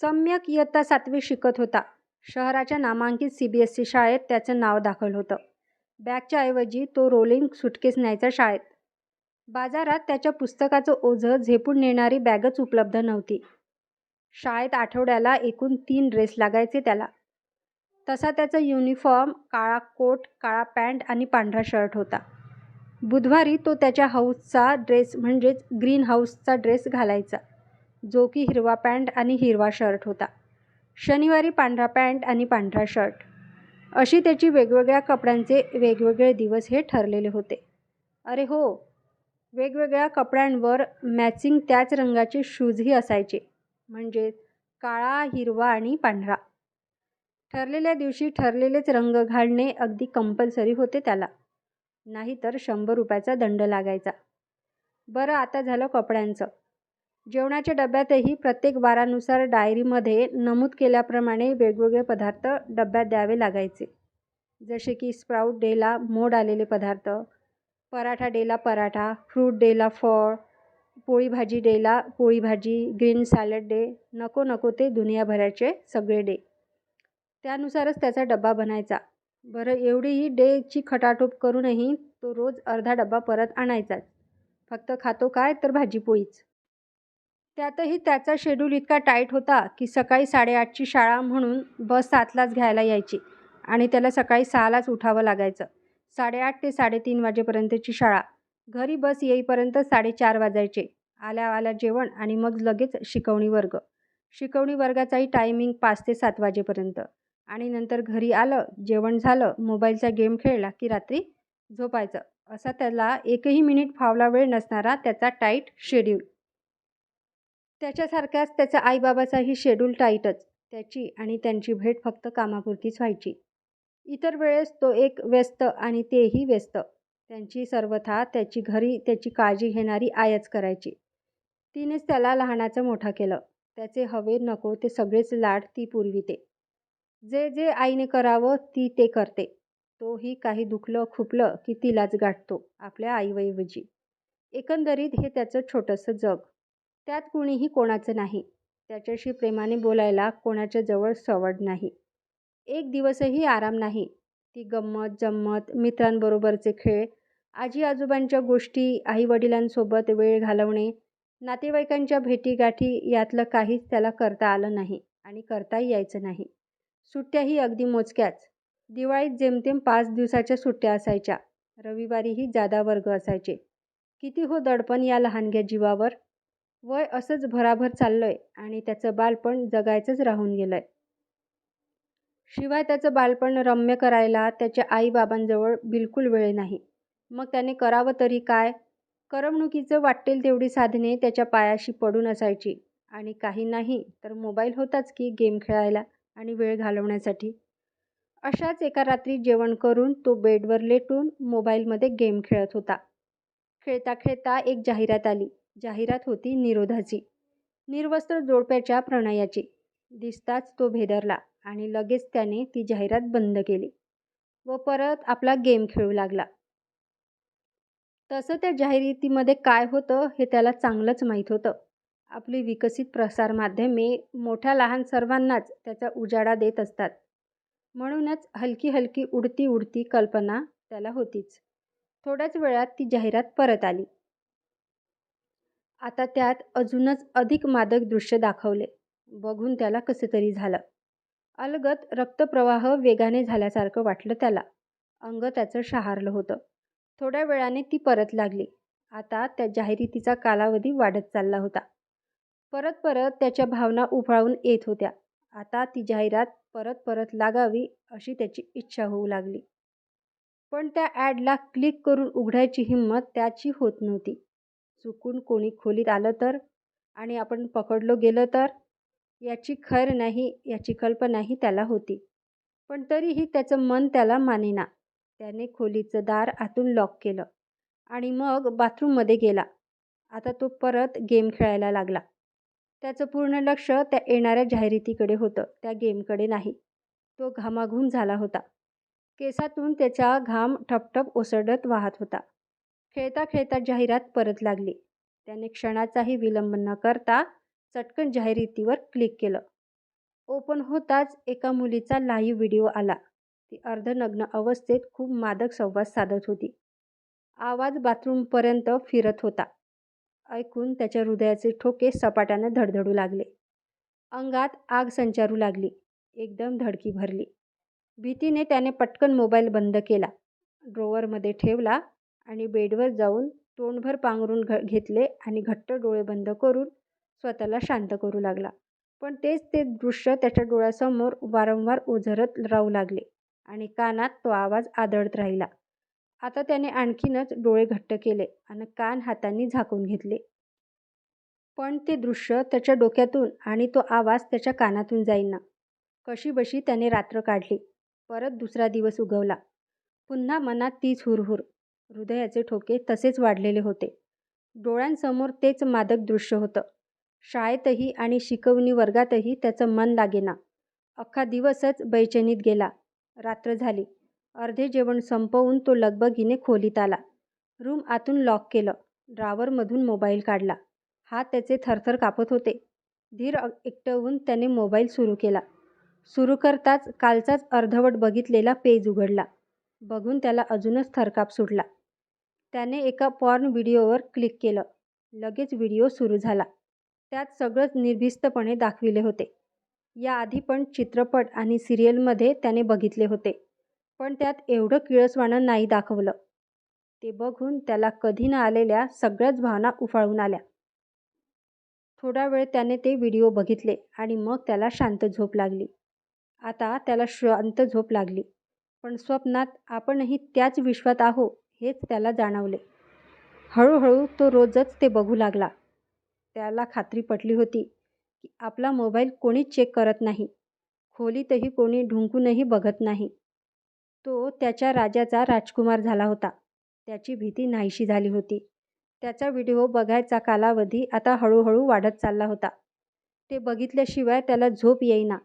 सम्यक इयत्ता सातवी शिकत होता. शहराच्या नामांकित सी बी एस ई शाळेत त्याचं नाव दाखल होतं. बॅगच्या ऐवजी तो रोलिंग सुटकेस न्यायचा शाळेत. बाजारात त्याच्या पुस्तकाचं ओझं झेपून नेणारी बॅगच उपलब्ध नव्हती. शाळेत आठवड्याला एकूण तीन ड्रेस लागायचे त्याला. तसा त्याचा युनिफॉर्म काळा कोट, काळा पॅन्ट आणि पांढरा शर्ट होता. बुधवारी तो त्याच्या हाऊसचा ड्रेस म्हणजेच ग्रीन हाऊसचा ड्रेस घालायचा, जो की हिरवा पॅन्ट आणि हिरवा शर्ट होता. शनिवारी पांढरा पॅन्ट आणि पांढरा शर्ट, अशी त्याची वेगवेगळ्या कपड्यांचे वेगवेगळे दिवस हे ठरलेले होते. अरे हो, वेगवेगळ्या कपड्यांवर मॅचिंग त्याच रंगाचे शूजही असायचे, म्हणजेच काळा, हिरवा आणि पांढरा. ठरलेल्या दिवशी ठरलेलेच रंग घालणे अगदी कंपल्सरी होते त्याला, नाहीतर शंभर रुपयाचा दंड लागायचा. बरं आता झालं कपड्यांचं. जेवणाच्या डब्यातही प्रत्येक वारानुसार डायरीमध्ये नमूद केल्याप्रमाणे वेगवेगळे पदार्थ डब्यात द्यावे लागायचे. जसे की स्प्राऊट डेला मोड आलेले पदार्थ, पराठा डेला पराठा, फ्रूट डेला फळ, पोळी भाजी डेला पोळी भाजी, ग्रीन सॅलड डे, नको नको ते दुनियाभराचे सगळे डे. त्यानुसारच त्याचा डबा बनायचा. बरं एवढीही डेची खटाटोप करूनही तो रोज अर्धा डब्बा परत आणायचाच. फक्त खातो काय तर भाजीपोळीच त्यातही त्याचा शेड्यूल इतका टाईट होता की सकाळी साडेआठची शाळा म्हणून बस सातलाच घ्यायला यायची आणि त्याला सकाळी सहालाच उठावं लागायचं. साडेआठ ते साडेतीन वाजेपर्यंतची शाळा. घरी बस येईपर्यंत साडेचार वाजायचे. आल्या आल्या जेवण आणि मग लगेच शिकवणी वर्ग. शिकवणी वर्गाचाही टायमिंग पाच ते सात वाजेपर्यंत आणि नंतर घरी आलं, जेवण झालं, मोबाईलचा गेम खेळला की रात्री झोपायचं असा त्याला एकही मिनिट फावला वेळ नसणारा त्याचा टाईट शेड्यूल. त्याच्यासारखाच त्याचा आईबाबाचाही शेड्यूल टाईटच. त्याची आणि त्यांची भेट फक्त कामापुरतीच व्हायची. इतर वेळेस तो एक व्यस्त आणि तेही व्यस्त. त्यांची सर्वथा त्याची घरी त्याची काळजी घेणारी आयच करायची. तिनेच त्याला लहानाचं मोठं केलं. त्याचे हवे नको ते सगळेच लाड ती पुरविते. जे जे आईने करावं ती ते करते. तोही काही दुखलं खुपलं की तिलाच गाठतो आपल्या आईवैवजी एकंदरीत हे त्याचं छोटंसं जग. त्यात कुणीही कोणाचं नाही. त्याच्याशी प्रेमाने बोलायला कोणाच्या जवळ सवड नाही. एक दिवसही आराम नाही. ती गंमत जम्मत मित्रांबरोबरचे खेळ, आजी आजोबांच्या गोष्टी, आईवडिलांसोबत वेळ घालवणे, नातेवाईकांच्या भेटीगाठी यातलं काहीच त्याला करता आलं नाही आणि करताही यायचं नाही. सुट्ट्याही अगदी मोजक्याच. दिवाळीत जेमतेम पाच दिवसाच्या सुट्ट्या असायच्या. रविवारीही जादा वर्ग असायचे. किती हो दडपण या लहानग्या जीवावर. वय असंच भराभर चाललं आहे आणि त्याचं बालपण जगायचंच राहून गेलं आहे शिवाय त्याचं बालपण रम्य करायला त्याच्या आईबाबांजवळ बिलकुल वेळ नाही. मग त्याने करावं तरी काय? करमणुकीचं वाटेल तेवढी साधने त्याच्या पायाशी पडून असायची आणि काही नाही तर मोबाईल होताच की गेम खेळायला आणि वेळ घालवण्यासाठी. अशाच एका रात्री जेवण करून तो बेडवर लेटून मोबाईलमध्ये गेम खेळत होता. खेळता खेळता एक जाहिरात आली. जाहिरात होती निरोधाची. निर्वस्त्र जोडप्याच्या प्रणयाची. दिसताच तो भेदरला आणि लगेच त्याने ती जाहिरात बंद केली व परत आपला गेम खेळू लागला. तसं त्या जाहिरातीमध्ये काय होतं हे त्याला चांगलंच माहीत होतं. आपली विकसित प्रसारमाध्यमे मोठ्या लहान सर्वांनाच त्याचा उजाडा देत असतात. म्हणूनच हलकी हलकी उडती उडती कल्पना त्याला होतीच. थोड्याच वेळात ती जाहिरात परत आली. आता त्यात अजूनच अधिक मादक दृश्य दाखवले. बघून त्याला कसंतरी झालं. अलगत रक्तप्रवाह वेगाने झाल्यासारखं वाटलं त्याला. अंग त्याचं शहारलं होतं. थोड्या वेळाने ती परत लागली. आता त्या जाहिरातीचा कालावधी वाढत चालला होता. परत परत त्याच्या भावना उफाळून येत होत्या. आता ती जाहिरात परत परत लागावी अशी त्याची इच्छा होऊ लागली. पण त्या ॲडला क्लिक करून उघडायची हिंमत त्याची होत नव्हती. चुकून कोणी खोलीत आलं तर? आणि आपण पकडलो गेलो तर? याची खैर नाही याची कल्पनाही त्याला होती. पण तरीही त्याचं मन त्याला मानेना. त्याने खोलीचं दार आतून लॉक केलं आणि मग बाथरूममध्ये गेला. आता तो परत गेम खेळायला लागला. त्याचं पूर्ण लक्ष त्या येणाऱ्या जाहिरातीकडे होतं, त्या गेमकडे नाही. तो घामाघूम झाला होता. केसातून त्याचा घाम ठपठप ओसरडत वाहत होता. खेळता खेळता जाहिरात परत लागली. त्याने क्षणाचाही विलंब न करता चटकन जाहिरातीवर क्लिक केलं. ओपन होताच एका मुलीचा लाईव्ह व्हिडिओ आला. ती अर्धनग्न अवस्थेत खूप मादक संवाद साधत होती. आवाज बाथरूमपर्यंत फिरत होता. ऐकून त्याच्या हृदयाचे ठोके सपाट्याने धडधडू लागले. अंगात आग संचारू लागली. एकदम धडकी भरली. भीतीने त्याने पटकन मोबाईल बंद केला. ड्रोवरमध्ये ठेवला आणि बेडवर जाऊन तोंडभर पांघरून घ घेतले आणि घट्ट डोळे बंद करून स्वतःला शांत करू लागला. पण तेच ते दृश्य त्याच्या डोळ्यासमोर वारंवार ओझरत राहू लागले आणि कानात तो आवाज आदळत राहिला. आता त्याने आणखीनच डोळे घट्ट केले आणि कान हातांनी झाकून घेतले. पण ते दृश्य त्याच्या डोक्यातून आणि तो आवाज त्याच्या कानातून जाईना. कशीबशी त्याने रात्र काढली. परत दुसरा दिवस उगवला. पुन्हा मनात तीच हुरहुर. हृदयाचे ठोके तसेच वाढलेले होते. डोळ्यांसमोर तेच मादक दृश्य होतं. शाळेतही आणि शिकवणी वर्गातही त्याचं मन लागेना. अख्खा दिवसच बैचनीत गेला. रात्र झाली. अर्धे जेवण संपवून तो लगबगीने खोलीत आला. रूम आतून लॉक केलं. ड्रावरमधून मोबाईल काढला. हात त्याचे थरथर कापत होते. धीर एकटवून त्याने मोबाईल सुरू केला. सुरू करताच कालचाच अर्धवट बघितलेला पेज उघडला. बघून त्याला अजूनच थरकाप सुटला. त्याने एका पॉर्न व्हिडिओवर क्लिक केलं. लगेच व्हिडिओ सुरू झाला. त्यात सगळंच निर्भिस्तपणे दाखविले होते. याआधी पण चित्रपट आणि सिरियलमध्ये त्याने बघितले होते. पण त्यात एवढं किळसवाणं नाही दाखवलं. ते बघून त्याला कधी न आलेल्या सगळ्याच भावना उफाळून आल्या. थोडा वेळ त्याने ते व्हिडिओ बघितले आणि मग त्याला शांत झोप लागली. आता त्याला शांत झोप लागली. पण स्वप्नात आपणही त्याच विश्वात आहो हेच त्याला जाणवले. हळूहळू तो रोजच ते बघू लागला. त्याला खात्री पटली होती की आपला मोबाईल कोणीच चेक करत नाही. खोलीतही कोणी ढुंकूनही बघत नाही. तो त्याच्या राजाचा राजकुमार झाला होता. त्याची भीती नाहीशी झाली होती. त्याचा व्हिडिओ बघायचा कालावधी आता हळूहळू वाढत चालला होता. ते बघितल्याशिवाय त्याला झोप येईना.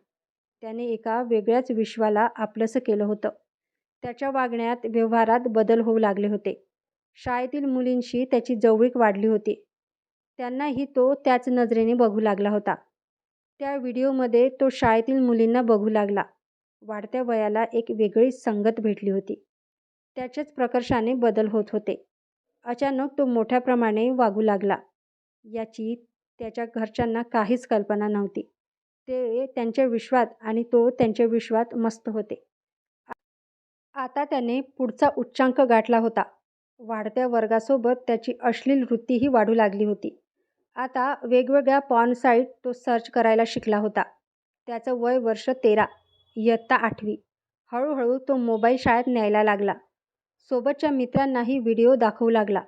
त्याने एका वेगळ्याच विश्वाला आपलंसं केलं होतं. त्याच्या वागण्यात, व्यवहारात बदल होऊ लागले होते. शाळेतील मुलींशी त्याची जवळीक वाढली होती. त्यांनाही तो त्याच नजरेने बघू लागला होता. त्या व्हिडिओमध्ये तो शाळेतील मुलींना बघू लागला. वाढत्या वयाला एक वेगळीच संगत भेटली होती. त्याच्याच प्रकर्षाने बदल होत होते. अचानक तो मोठ्याप्रमाणे वागू लागला. याची त्याच्या घरच्यांना काहीच कल्पना नव्हती. ते त्यांच्या विश्वात आणि तो त्यांच्या विश्वात मस्त होते. आता त्याने पुढचा उच्चांक गाठला होता. वाढत्या वर्गासोबत त्याची अश्लील वृत्तीही वाढू लागली होती. आता वेगवेगळ्या पॉर्न साईट तो सर्च करायला शिकला होता. त्याचं वय वर्ष तेरा. इयत्ता आठवी. हळूहळू तो मोबाईल शाळेत न्यायला लागला. सोबतच्या मित्रांनाही व्हिडिओ दाखवू लागला.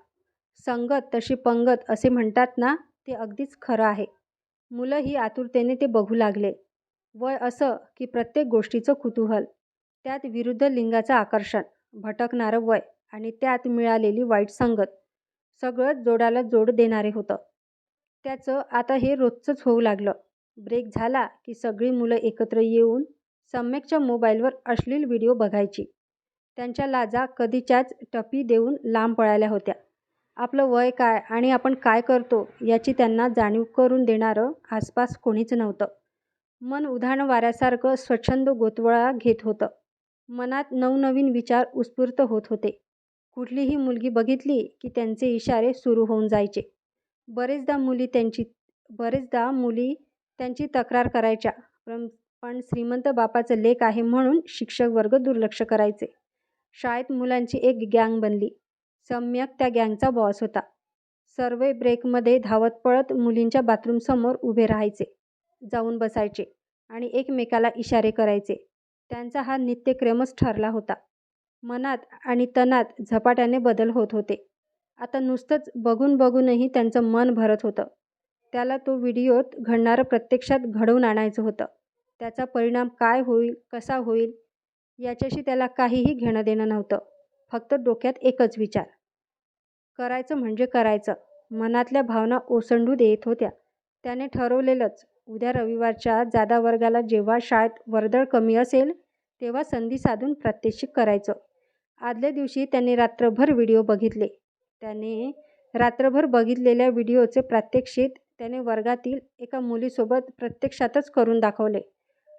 संगत तशी पंगत असे म्हणतात ना ते अगदीच खरं आहे. मुलंही आतुरतेने ते बघू लागले. वय असं की प्रत्येक गोष्टीचं कुतूहल. त्यात विरुद्ध लिंगाचं आकर्षण. भटकणारं वय आणि त्यात मिळालेली वाईट संगत. सगळंच जोडाला जोड देणारे होतं. त्याचं आता हे रोजचंच होऊ लागलं. ब्रेक झाला की सगळी मुलं एकत्र येऊन सम्यकच्या मोबाईलवर अश्लील व्हिडिओ बघायची. त्यांच्या लाजा कधीच्याच टपी देऊन लांब पळाल्या होत्या. आपलं वय काय आणि आपण काय करतो याची त्यांना जाणीव करून देणारं आसपास कोणीच नव्हतं. मन उधाण वाऱ्यासारखं स्वच्छंद गोतवळा घेत होतं. मनात नवनवीन विचार उत्स्फूर्त होत होते. कुठलीही मुलगी बघितली की त्यांचे इशारे सुरू होऊन जायचे. बरेचदा मुली त्यांची बरेचदा मुली त्यांची तक्रार करायच्या. पण श्रीमंत बापाचं लेक आहे म्हणून शिक्षक वर्ग दुर्लक्ष करायचे. शाळेत मुलांची एक गँग बनली. सम्यक त्या गँगचा बॉस होता. सर्व ब्रेकमध्ये धावत पळत मुलींच्या बाथरूमसमोर उभे राहायचे. जाऊन बसायचे आणि एकमेकाला इशारे करायचे. त्यांचा हा नित्यक्रमच ठरला होता. मनात आणि तनात झपाट्याने बदल होत होते. आता नुसतंच बघून बघूनही त्यांचं मन भरत होतं. त्याला तो व्हिडिओत घडणारं प्रत्यक्षात घडवून आणायचं होतं. त्याचा परिणाम काय होईल, कसा होईल याच्याशी त्याला काहीही घेणं देणं नव्हतं. फक्त डोक्यात एकच विचार. करायचं म्हणजे करायचं. मनातल्या भावना ओसंडू देत होत्या. त्याने ठरवलेलंच. उद्या रविवारच्या जादा वर्गाला जेव्हा शाळेत वर्दळ कमी असेल तेव्हा संधी साधून प्रात्यक्षिक करायचं. आदल्या दिवशी त्याने रात्रभर व्हिडिओ बघितले. त्याने रात्रभर बघितलेल्या व्हिडिओचे प्रात्यक्षिक त्याने वर्गातील एका मुलीसोबत प्रत्यक्षातच करून दाखवले.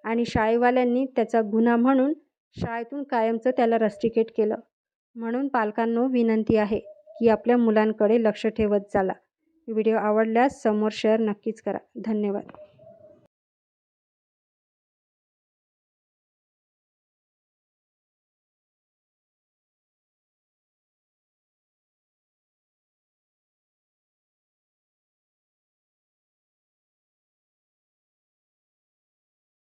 आणि शाळेवाल्यांनी त्याचा गुन्हा म्हणून शाळेतून कायमचं त्याला रस्टिकेट केलं म्हणून पालकांनो विनंती आहे की आपल्या मुलांकडे लक्ष ठेवत चाला व्हिडिओ आवडल्यास समोर शेअर नक्कीच करा धन्यवाद